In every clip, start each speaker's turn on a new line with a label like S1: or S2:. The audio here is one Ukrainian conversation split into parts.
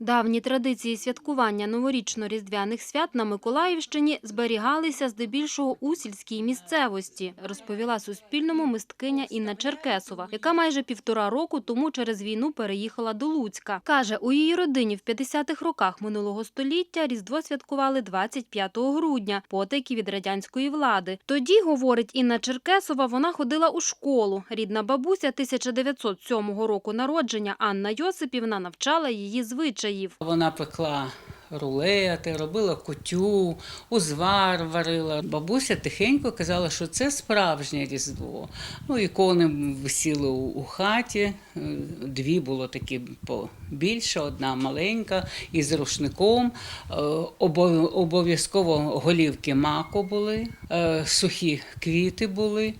S1: Давні традиції святкування новорічно-різдвяних свят на Миколаївщині зберігалися здебільшого у сільській місцевості, розповіла Суспільному мисткиня Інна Черкесова, яка майже півтора року тому через війну переїхала до Луцька. Каже, у її родині в 50-х роках минулого століття Різдво святкували 25 грудня, потайки від радянської влади. Тоді, говорить Інна Черкесова, вона ходила у школу. Рідна бабуся 1907 року народження Анна Йосипівна навчала її звичаїв.
S2: Вона пекла рулети, робила кутю, узвар варила. Бабуся тихенько казала, що це справжнє різдво. Ну, ікони висіли у, хаті. е, Дві було такі побільше, одна маленька із рушником. Е, Обов'язково голівки маку були, е, сухі квіти були.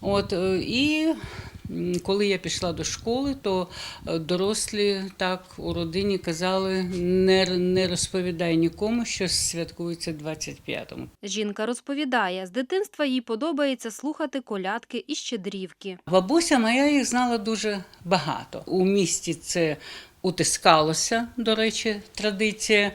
S2: От, і коли я пішла до школи, то е, дорослі так у родині казали: не, не розповідай нікому, що святкується 25-му.
S1: Жінка розповідає, з дитинства їй подобається слухати колядки і щедрівки.
S2: Бабуся моя їх знала дуже багато. У місті це утискалося, до речі, традиція.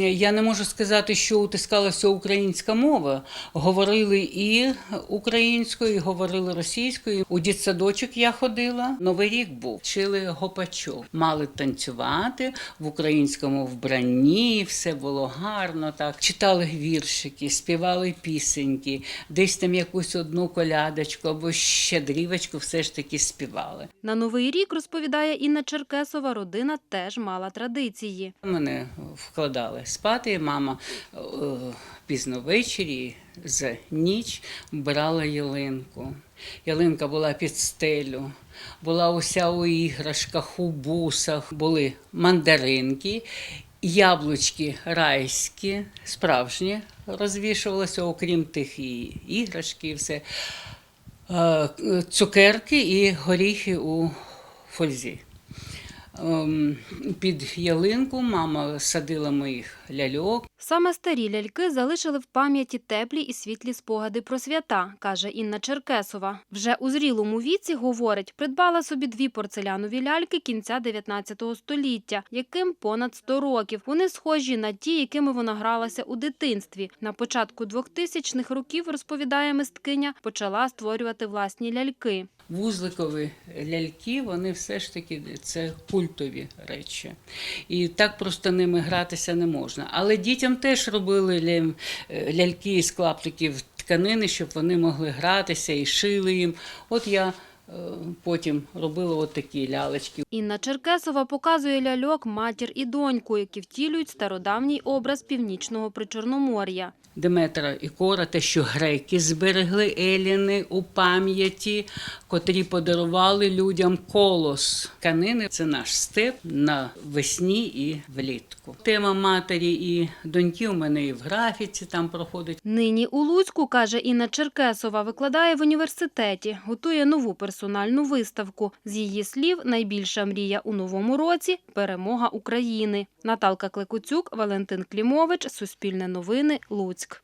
S2: Я не можу сказати, що утискалася українська мова. Говорили і українською, і говорили російською. У дитсадочок я ходила. Новий рік був. Вчили гопачок. Мали танцювати в українському вбранні, все було гарно. Так читали віршики, співали пісеньки, десь там якусь одну колядочку або щедрівочку все ж таки співали.
S1: На новий рік розповідає Інна Черкесова, родина теж мала традиції.
S2: Мене вкладали спати. Мама е, пізно ввечері за ніч брала ялинку. Ялинка була під стелю, була уся у іграшках, у бусах, були мандаринки, яблучки райські, справжні, розвішувалися, окрім тих і іграшки, і все. Е, Цукерки і горіхи у фользі. Ем, Під ялинку мама садила моїх ляльок.
S1: Саме старі ляльки залишили в пам'яті теплі і світлі спогади про свята, каже Інна Черкесова. Вже у зрілому віці, говорить, придбала собі дві порцелянові ляльки кінця 19 століття, яким понад 100 років. Вони схожі на ті, якими вона гралася у дитинстві. На початку 2000-х років, розповідає мисткиня, почала створювати власні ляльки.
S2: Вузликові ляльки, вони все ж таки це культові речі. І так просто ними гратися не можна. Але дітям теж робили е, ляльки з клаптиків тканини, щоб вони могли гратися і шили їм. От я потім робила от такі лялечки.
S1: Інна Черкесова показує ляльок матір і доньку, які втілюють стародавній образ північного причорномор'я.
S2: Деметра і Кора, те, що греки зберегли еліни у пам'яті, котрі подарували людям колос. Канини це наш степ на весні і влітку. Тема матері і доньки у мене і в графіці там проходить.
S1: Нині у Луцьку, каже Інна Черкесова, викладає в університеті, готує нову персональну виставку. З її слів, найбільша мрія у новому році – перемога України. Наталка Клекуцюк, Валентин Клімович, Суспільне новини, Луцьк.